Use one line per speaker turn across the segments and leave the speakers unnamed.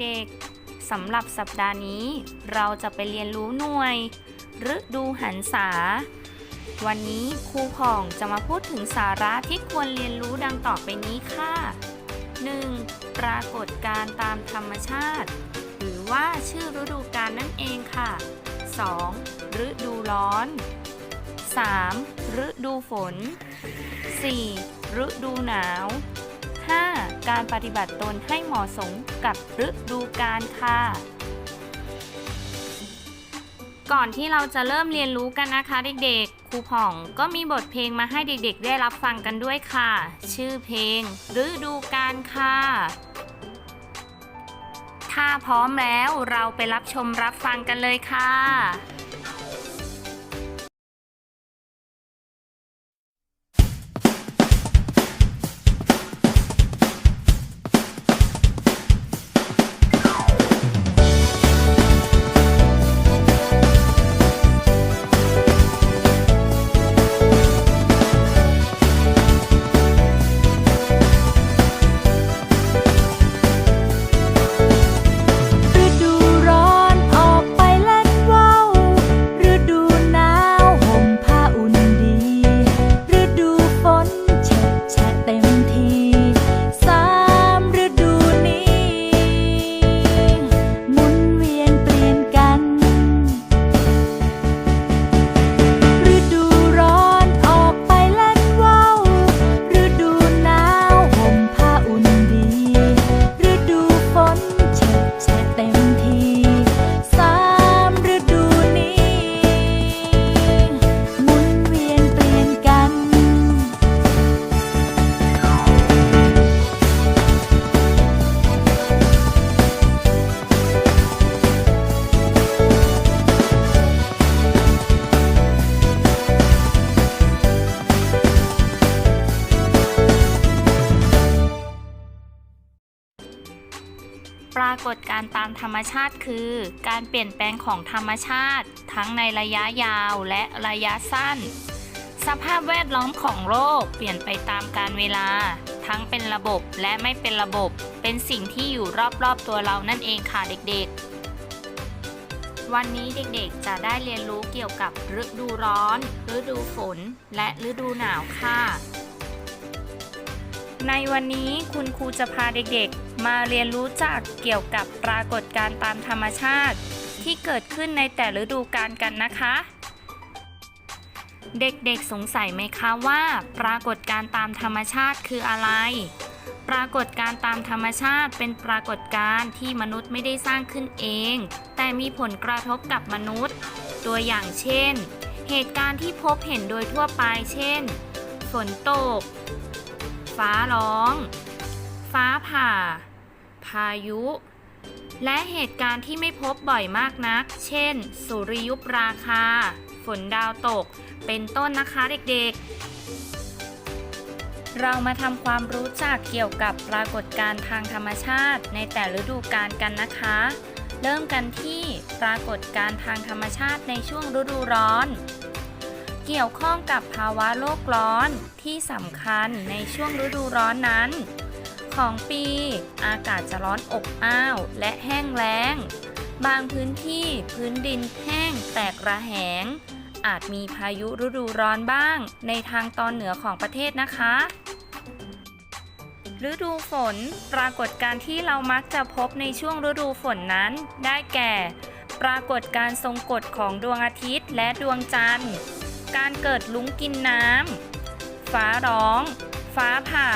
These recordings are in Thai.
เด็กๆ สำหรับสัปดาห์นี้ เราจะไปเรียนรู้หน่วยฤดูหันษา วันนี้ครูผ่องจะมาพูดถึงสาระที่ควรเรียนรู้ดังต่อไปนี้ค่ะ 1. ปรากฏการตามธรรมชาติ หรือว่าชื่อฤดูกาลนั่นเองค่ะ 2. ฤดูร้อน 3. ฤดูฝน 4. ฤดูหนาว 5. การปฏิบัติตนให้เหมาะสมกับฤดูกาลค่ะ ก่อนที่เราจะเริ่มเรียนรู้กันนะคะเด็กๆ ครูผ่องก็มีบทเพลงมาให้เด็กๆ ได้รับฟังกันด้วยค่ะ ชื่อเพลงฤดูกาลค่ะถ้าพร้อมแล้วเราไปรับชมรับฟังกันเลยค่ะ
ปราก
ฏการตามธรรมชาติคือ การเปลี่ยนแปลงของธรรมชาติ ทั้งในระยะยาวและระยะสั้น สภาพแวดล้อมของโลกเปลี่ยนไปตามกาลเวลา ทั้งเป็นระบบและไม่เป็นระบบ เป็นสิ่งที่อยู่รอบๆตัวเรานั่นเองค่ะเด็กๆวันนี้เด็กๆ จะได้เรียนรู้เกี่ยวกับฤดูร้อน ฤดูฝน และฤดูหนาวค่ะ ในวันนี้คุณครูจะพาเด็กๆ มาเรียนรู้จากเกี่ยวกับปรากฏการณ์ตามธรรมชาติ ที่เกิดขึ้นในแต่ฤดูกาลกันนะคะ เด็กๆสงสัยไหมคะว่าปรากฏการณ์ตามธรรมชาติคืออะไร ปรากฏการณ์ตามธรรมชาติเป็นปรากฏการณ์ที่มนุษย์ไม่ได้สร้างขึ้นเอง แต่มีผลกระทบกับมนุษย์ ตัวอย่างเช่น เหตุการณ์ที่พบเห็นโดยทั่วไปเช่น ฝนตก ฟ้าร้อง ฟ้าผ่า พายุ และเหตุการณ์ที่ไม่พบบ่อยมากนัก เช่น สุริยุปราคา ฝนดาวตก เป็นต้นนะคะเด็กๆ เรามาทำความรู้จักเกี่ยวกับปรากฏการณ์ทางธรรมชาติในแต่ฤดูกาลกันนะคะ เริ่มกันที่ปรากฏการณ์ทางธรรมชาติในช่วงฤดูร้อน เกี่ยวข้องกับภาวะโลกร้อนที่สำคัญในช่วงฤดูร้อนนั้น ของปีอากาศจะร้อนอบอ้าวและแห้งแล้ง บางพื้นที่พื้นดินแห้งแตกระแหง อาจมีพายุฤดูร้อนบ้าง ในทางตอนเหนือของประเทศนะคะฤดูฝน ปรากฏการณ์ที่เรามักจะพบในช่วงฤดูฝนนั้น ได้แก่ ปรากฏการทรงกฎของดวงอาทิตย์และดวงจันทร์ การเกิดลุ้งกินน้ำ ฟ้าร้อง ฟ้าผ่า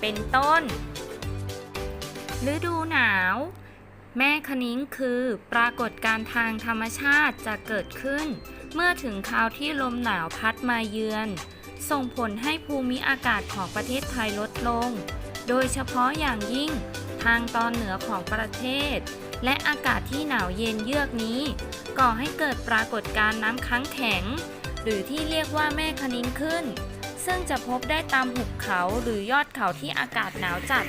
เป็นต้น ฤดูหนาว แม่คณิ้งคือปรากฏการทางธรรมชาติจะเกิดขึ้น เมื่อถึงคราวที่ลมหนาวพัดมาเยือน ส่งผลให้ภูมิอากาศของประเทศไทยลดลง โดยเฉพาะอย่างยิ่งทางตอนเหนือของประเทศ และอากาศที่หนาวเย็นเยือกนี้ ก่อให้เกิดปรากฏการณ์น้ำค้างแข็ง หรือที่เรียกว่าแม่คณิ้งขึ้น ซึ่งจะพบได้ตามหุบเขาหรือยอดเขาที่อากาศหนาวจัด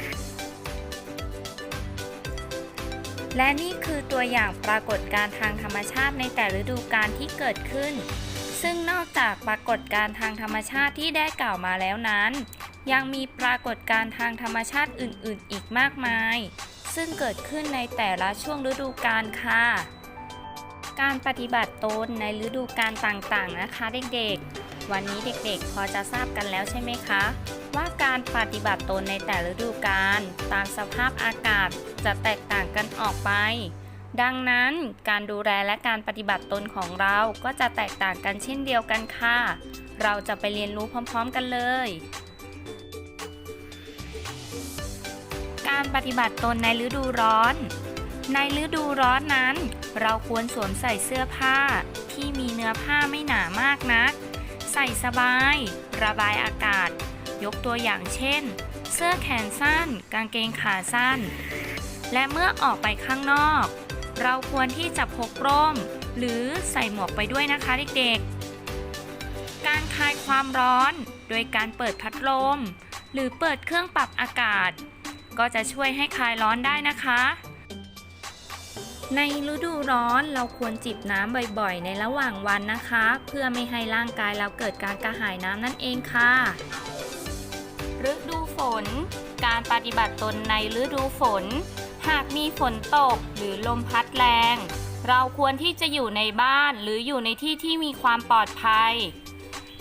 และนี่คือตัวอย่างปรากฏการณ์ทางธรรมชาติในแต่ฤดูกาลที่เกิดขึ้น ซึ่งนอกจากปรากฏการณ์ทางธรรมชาติที่ได้กล่าวมาแล้วนั้น ยังมีปรากฏการณ์ทางธรรมชาติอื่น ๆ อีกมากมาย ซึ่งเกิดขึ้นในแต่ละช่วงฤดูกาลค่ะ การปฏิบัติตนในฤดูกาลต่างๆนะคะเด็กๆ วันนี้เด็กๆ พอจะทราบกันแล้วใช่ไหมคะ ว่าการปฏิบัติตนในแต่ฤดูกาลตามสภาพอากาศจะแตกต่างกันออกไป ดังนั้นการดูแลและการปฏิบัติตนของเราก็จะแตกต่างกันเช่นเดียวกันค่ะ เราจะไปเรียนรู้พร้อม ๆ กันเลยการปฏิบัติตนในฤดูร้อน ในฤดูร้อนนั้น เราควรสวมใส่เสื้อผ้า ที่มีเนื้อผ้าไม่หนามากนัก ใส่สบาย ระบายอากาศ ยกตัวอย่างเช่น เสื้อแขนสั้น กางเกงขาสั้น และเมื่อออกไปข้างนอก เราควรที่จะพกร่ม หรือใส่หมวกไปด้วยนะคะเด็กๆ การคลายความร้อนโดยการเปิดพัดลม หรือเปิดเครื่องปรับอากาศ ก็จะช่วยให้คลายร้อนได้นะคะ ในฤดูร้อนเราควรจิบน้ำบ่อยๆ ในระหว่างวันนะคะ เพื่อไม่ให้ร่างกายเราเกิดการกระหายน้ำนั่นเองค่ะ ฤดูฝน การปฏิบัติตนในฤดูฝน หากมีฝนตกหรือลมพัดแรง เราควรที่จะอยู่ในบ้านหรืออยู่ในที่ที่มีความปลอดภัย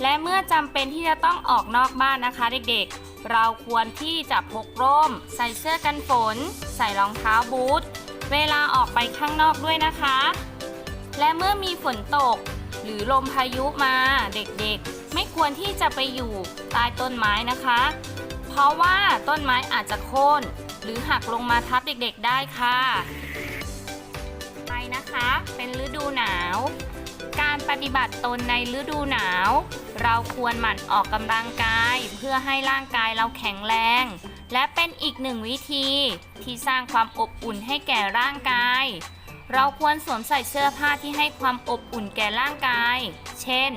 และเมื่อจำเป็นที่จะต้องออกนอกบ้านนะคะเด็กๆ เราควรที่จะพกร่ม ใส่เสื้อกันฝน ใส่รองเท้าบูท เวลาออกไปข้างนอกด้วยนะคะ และเมื่อมีฝนตก หรือลมพายุมาเด็กๆ ไม่ควรที่จะไปอยู่ใต้ต้นไม้นะคะ เพราะว่าต้นไม้อาจจะโค่นหรือหักลงมาทับเด็กๆได้ค่ะ ไปนะคะ เป็นฤดูหนาว การปฏิบัติตนในฤดูหนาว เราควรหมั่นออกกำลังกายเพื่อให้ร่างกายเราแข็งแรง และเป็นอีกหนึ่งวิธีที่สร้างความอบอุ่นให้แก่ร่างกาย เราควรสวมใส่เสื้อผ้าที่ให้ความอบอุ่นแก่ร่างกาย เช่น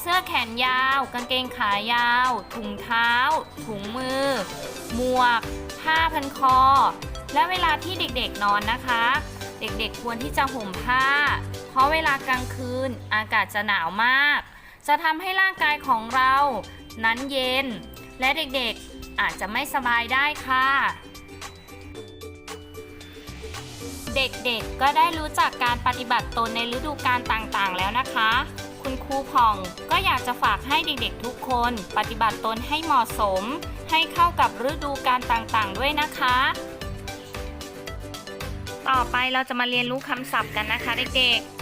เสื้อแขนยาว กางเกงขายาว ถุงเท้า ถุงมือ หมวก ผ้าพันคอ และเวลาที่เด็กๆนอนนะคะ เด็กๆควรที่จะห่มผ้า เพราะเวลากลางคืนอากาศจะหนาวมาก จะทำให้ร่างกายของเรานั้นเย็น และเด็กๆอาจจะไม่สบายได้ค่ะ เด็กๆก็ได้รู้จักการปฏิบัติตนในฤดูกาลต่างๆ แล้วนะคะ คุณครูผ่องก็อยากจะฝากให้เด็กๆทุกคนปฏิบัติตนให้เหมาะสม ให้เข้ากับฤดูกาลต่างๆ ด้วยนะคะต่อไปเราจะมาเรียนรู้คำศัพท์กันนะคะเด็กๆ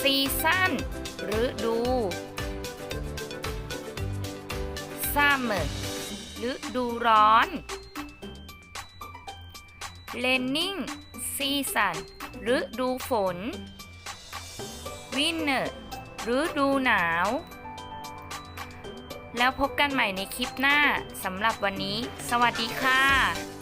ซีซั่นฤดู summer ฤดูร้อน raining season ฤดูฝน winter ฤดูหนาว แล้วพบกันใหม่ในคลิปหน้าสำหรับวันนี้ สวัสดีค่ะ